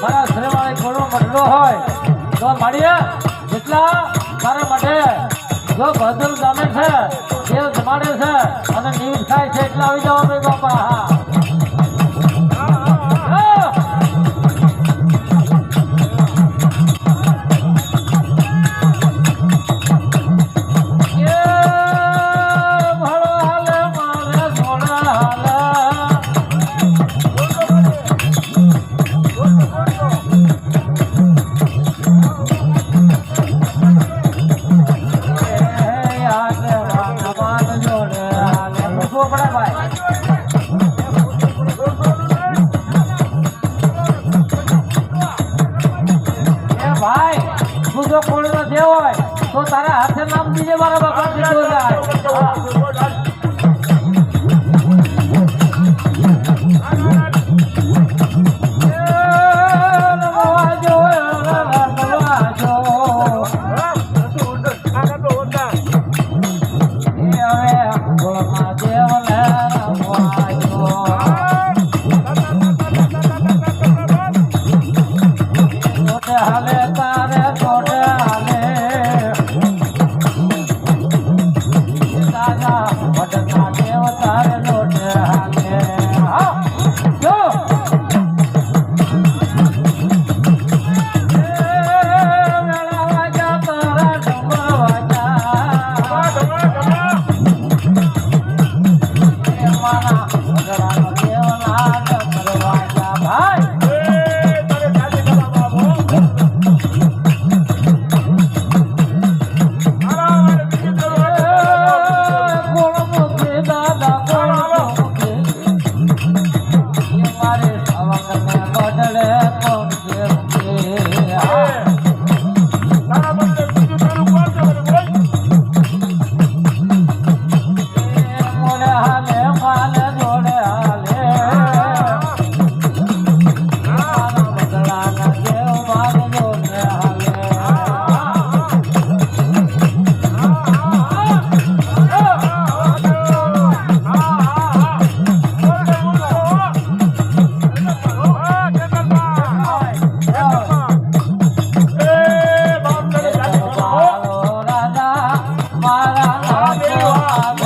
મારા શ્રેવાળી ઘણો મઢડો હોય તો મળીએ જેટલા મારા માટે જો ભદ્ર જામે છે દેવ જમાડે છે અને નીર થાય છે એટલા આવી જવા ભાઈ બાપા હા হালে তারে Baba.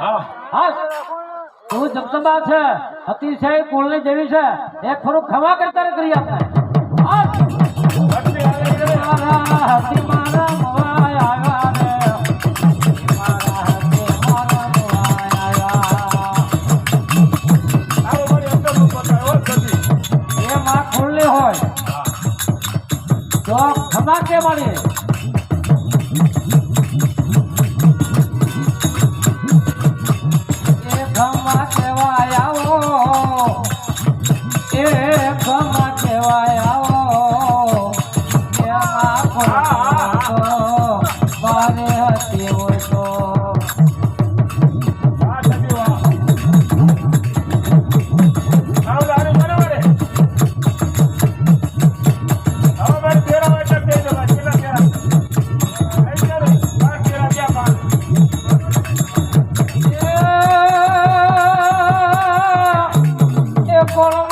હા હાલ તું જગદંબા છે અતિશય કુળની દેવી છે. એક ખરું ખમા કરતા કરી આપણે ભક્તિ મારા મોવાય. એ હોય. તો ખમા કે મળી ખમા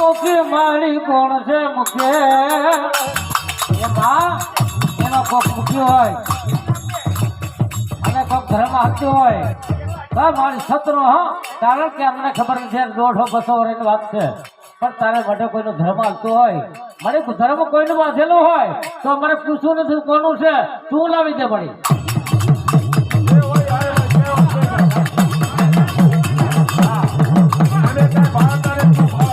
મારી કોણ છે મુખે એમાં એનો કોક મૂક્યો હોય. અને કોક ધર્મ આપતો હોય. બા, મારી સતરો હા. કારણ કે અમને ખબર નથી દોઢો બસો વર્ષની વાત છે. પણ તારે માટે કોઈનો ધર્મ આવતો હોય. મને ધર્મ કોઈનું બાંધેલો હોય, તો મને પૂછવું નથી કોનું છે. તું લાવી દે કરે. હા.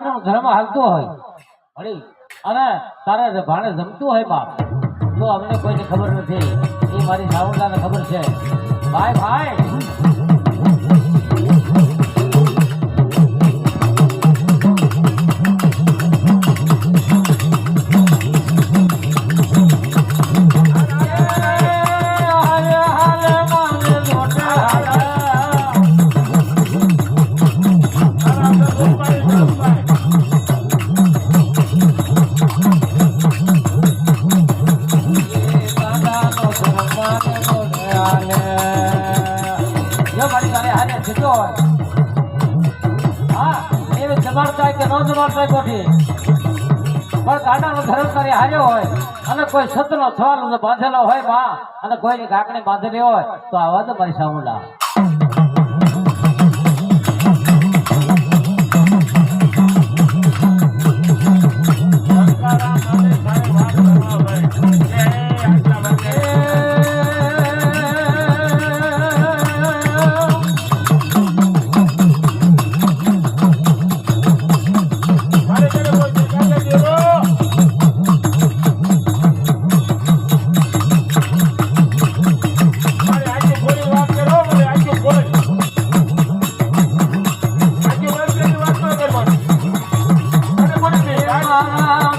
કોઈ ધર્મ હાલતો હોય. ભણી અને તારે ભાણે જમતું હોય બાપ. તો અમને કોઈને ખબર નથી, એ મારી સાવરદાને ખબર છે. ભાઈ ભાઈ! કોઈ સતનો થવાનો બાંધેલો હોયમાં અને કોઈની કાકણી બાંધેલી હોય, તો આવા તો પૈસા સંસ્કારા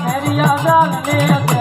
मेरिया जान ले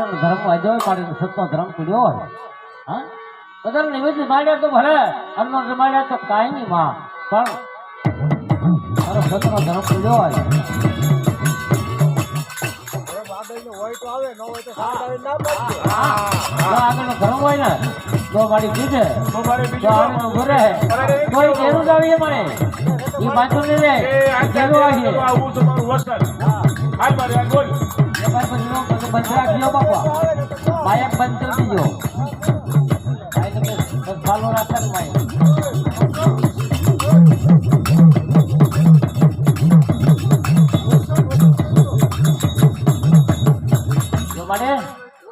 કોઈ ધર્મ ધર્મ હોય પાડીને સત્તો ધર્મ પીડ્યો હોય. હા? બધા નિવેદન માંડ્યા તો ભલે અન્ન માંડ્યા તો કાંઈ નહીં માં પણ મારો સત્તનો ધર્મ પીડ્યો હોય. આગળનો ધર્મ હોય ને તો મારી કીધે તો મારે આગળનો ઘરે. કોઈ કેરું જ આવીએ મને એ. પાછું નહીં રે એ આવીએ. આવું તમારું વસન. મારે બોલ. મને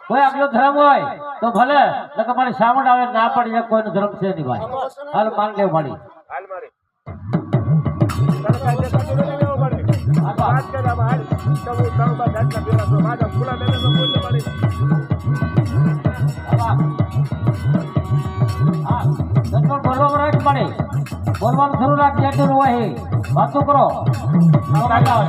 કોઈ આગલો ધર્મ હોય, તો ભલે. નકર મારી સામણ આવે, ના પડી જાય કોઈનો ધર્મ છે નહીં ભાઈ. હાલ માન લેવું મારી. વાત કર આમાં હાલ. તો હું ગામમાં જાતના ભેગા છું. મારા ખુલ્લા મેદાનમાં બોલ ને મારે. આવા. હા સત્સંગ બોલવામાં રાખ પડે બોલવાનું શરૂ રાખ જેટલું હોય વાતો કરો કાકા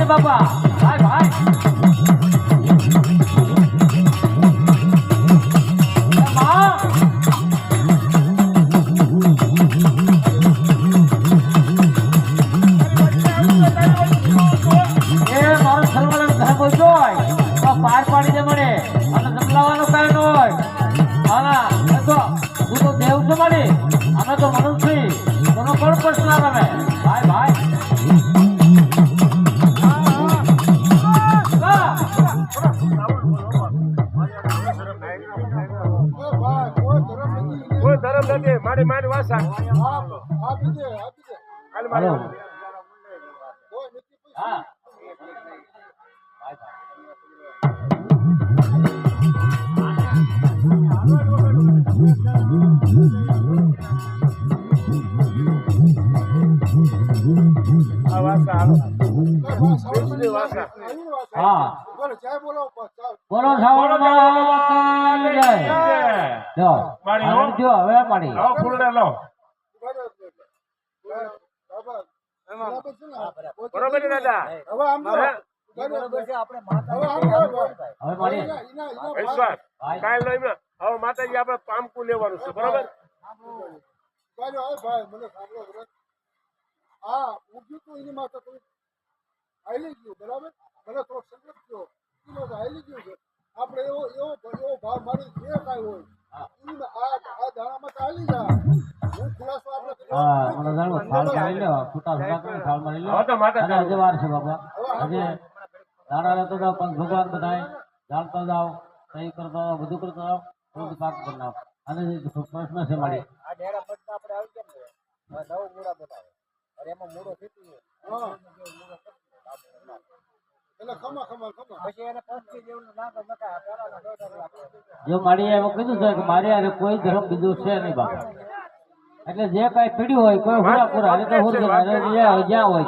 માર્યાની છે ને બાપા ભાઈ ભાઈ એ માં! એ મારો સર્વલન ધર્મ બોલતો હોય તો પાર પાડી દે મને અને જમલાવાનું કાંઈ ન હોય હા એ તો તું તો દેવ છો મારી અમે તો મનુષ્ય છીએ. તને કોણ પ્રશ્ન આવે હાલ. હા. બોલો. જો મારી હવે પાડી ફૂલડા લો બરોબર ને? દાદા? હવે પાડી વિશ્વાસ. કાલ નો એમને હવે માતાજી આપણે પામકું લેવાનું છે બરોબર? હા હું તો એની માતા થોડું હાલી ગયું બરાબર? મને થોડોક સંકટ થયો. હાલી ગયું છે. આપણે એવો એવો એવો ભાવ મારી જે કાંઈ હોય. જાણવું લો છૂટા છૂટા કરીને થાળ મારી લો. હવે તો માતા અને હજી વાર છે બાબા હજી દાડા રહેતો જાઓ પણ ભગવાન બધાય જાણતા જાઓ સહી કરતા જાઓ બધું કરતા જાઓ બધું પાક કરી નાખો. અને પ્રશ્ન છે મારી. હા. એટલે ખમા ખમા ખમા. જો મારી એમ કીધું છે કે મારી કોઈ ધર્મ બીજું છે નહીં બાપા. એટલે જે કાંઈ પીડ્યું હોય કોઈ પૂરા જતા રહે, જ્યાં હોય.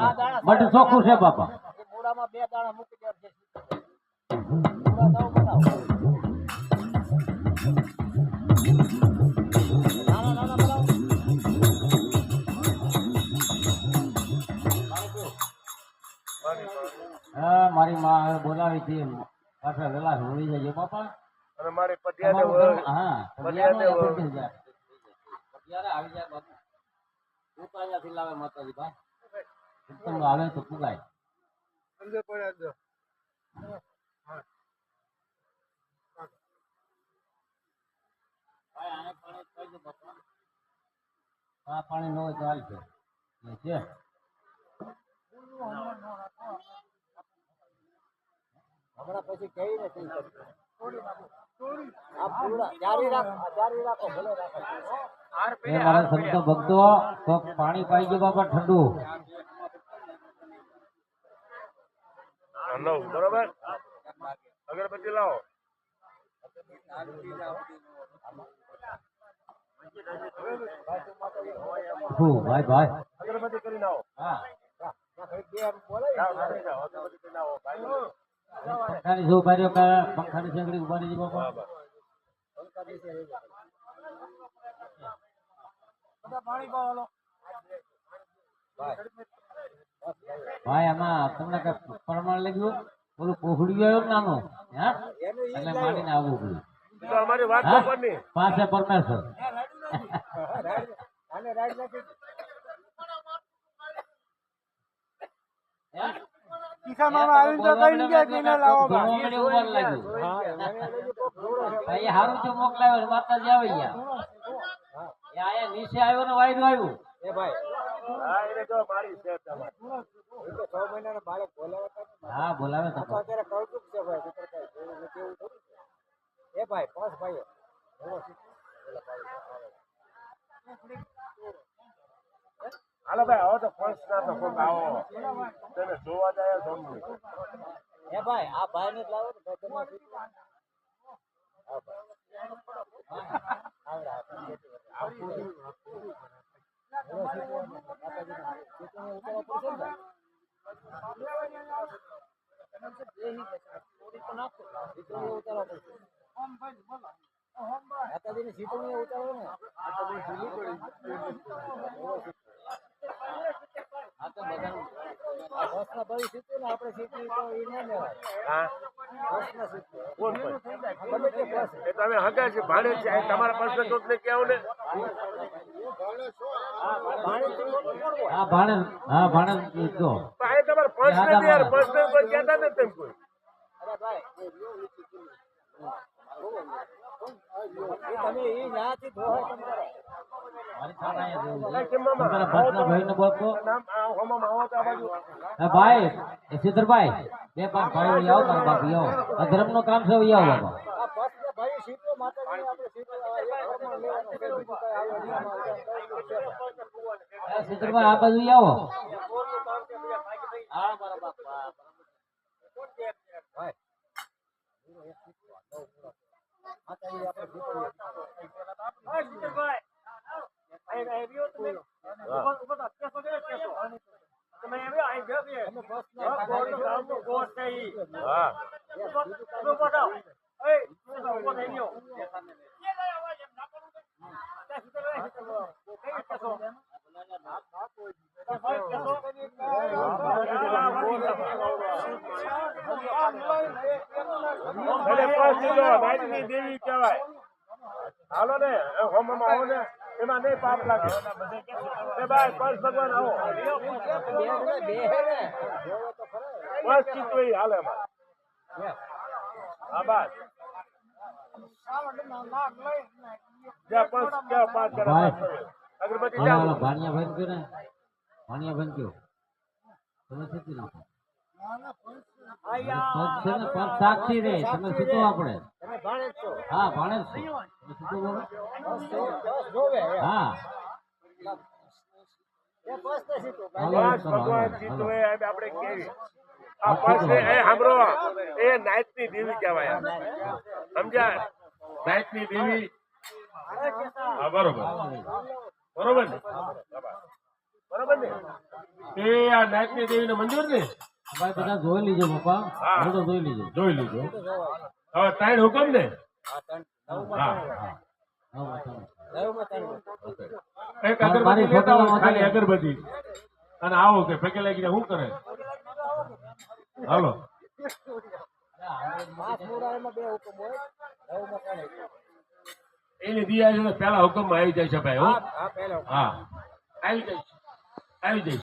બધું ચોખ્ખું છે બાપા. હા મારી માં બોલાવે હતી પાછા વેલા હોળી જાય બાપા. અને મારી પટિયાને હા પટિયાને પટિયાને આવી જાય બાપુ. તું તો લાવે માતાજી ભાઈ. આવે તો ફુગાય સમજો બાપા. આ પાણી નો હોય તો હાલશે એ છે. હમણાં પછી કઈ નથી આ પૂરા જારી રાખો જારી રાખો ભલે રાખો. એ મારા સંતો ભક્તો પાણી પાઈ ગયું બાપા ઠંડુ. બરોબર? અગરબત્તી લાવો. ભાઈ ભાઈ? અગરબત્તી કરી લાવો હા. બોલે અગરબત્તી આવો ભાઈ. પંખાની શું ભાઈ પંખાની સેંગડી ઊભા રહી બાપા. ભાઈ આમાં તમને કઈ પ્રમાણ લાગ્યું બોલું કોહડી ગયો નાનો? હા? એટલે માનીને આવવું પડ્યું તો કઈ ગયા હા? ખબર પાસે પરમેશ્વર આને રાઈડ ભાઈ હારું તો મોકલાવ્યો માતા માતાજી આવી ગયા એ આયા નીચે આવ્યો ને વાયરું આવ્યું. એ ભાઈ. હા એને તો. મારી છે તમારે એ તો છ મહિનાના બાળક બોલાવતા હા બોલાવે તો અત્યારે કૌતુક છે ભાઈ નહીંતર કાંઈ છે. એ ભાઈ પાંચ ભાઈઓ હાલો ભાઈ આવો તો ફર્સ્ટ ના તો કોક આવો. તેને જોવા જાય સમજુ એ ભાઈ આ ભાઈ ને લાવો તો ભાઈ તમે. હા પડશે ને શીખવણી ઉતારો ને ને ના તમે હગા છે ભાડે છે તમારા પાસે તો ને કેવું ને. હા ભાણે હા ભાણે જો આ તમારા પર્સનલ યાર. પર્સનલ કોઈ કહેતા નથી તેમ કોઈ. અરે ભાઈ તમે એ ન્યાથી મામા? તમારા ભાઈ. એ સિદ્ધરભાઈ. બે પાંચ આવો તારા બાપી આવો. આ ધર્મનું કામ છે આવો બાપા. આ બાજુ ને ભાઈ શીખવો માતાજીને આપણે શીખવો આ એક ઘરમાં લેવાનો છે બીજું કાંઈ આવે નિયમ આવે કાંઈ કઈ છે એ સિદ્ધરભાઈ આ બાજુ આવો હા મારા બાપા ભાઈ માતાજી આપણે શીખવીએ તમે બસ ને હા ભલે પર્સ લીધો નાઈટની દેવી કહેવાય હાલો ને હોમમાં આવો ને. એમાં નહીં પાપ લાગે. એ ભાઈ પર્સ ભગવાન આવો. બસ બે હે ને જોવો તો ખરા પર્સ ચીતવે ઈ હાલે હા બસ જ્યાં પર્સ ક્યાં પાંચ. પાસ અગરબત્તી હા ભાણિયા ભાઈ ને ભાણિયા ભાઈ ગયો તમે નાખો પગ સાક્ષી રે તમે શીખો આપણે હા ભાણે હે. એ ને ને સાંભળો નાઈટની દેવી કહેવાય. સમજ્યા નાઈટની દેવી બરોબર બરોબર ને બરોબર ને એ આ નાઈટની દેવીનું મંદિર ને ભાઈ બધા જોઈ લીજો પપ્પા. હા. હું તો જોઈ લીજો. જોઈ લીજો. હવે ત્રણ હુકમ ને હા ત્રણ નવમાં હા ત્રણ હા ચાલો. નવમાં ત્રણ એક મારી- મારી અગરબત્તી. અને આવો કે ફેંકે લાગી શું કરે? હાલો. પાંચ મૂળા એમાં બે હુકમ હોય નવમાં કોણ હોય? એની દિયા છે હુકમ પેલા હુકમમાં આવી જાય છે ભાઈ હા. હા આવી જાય આવી જાય.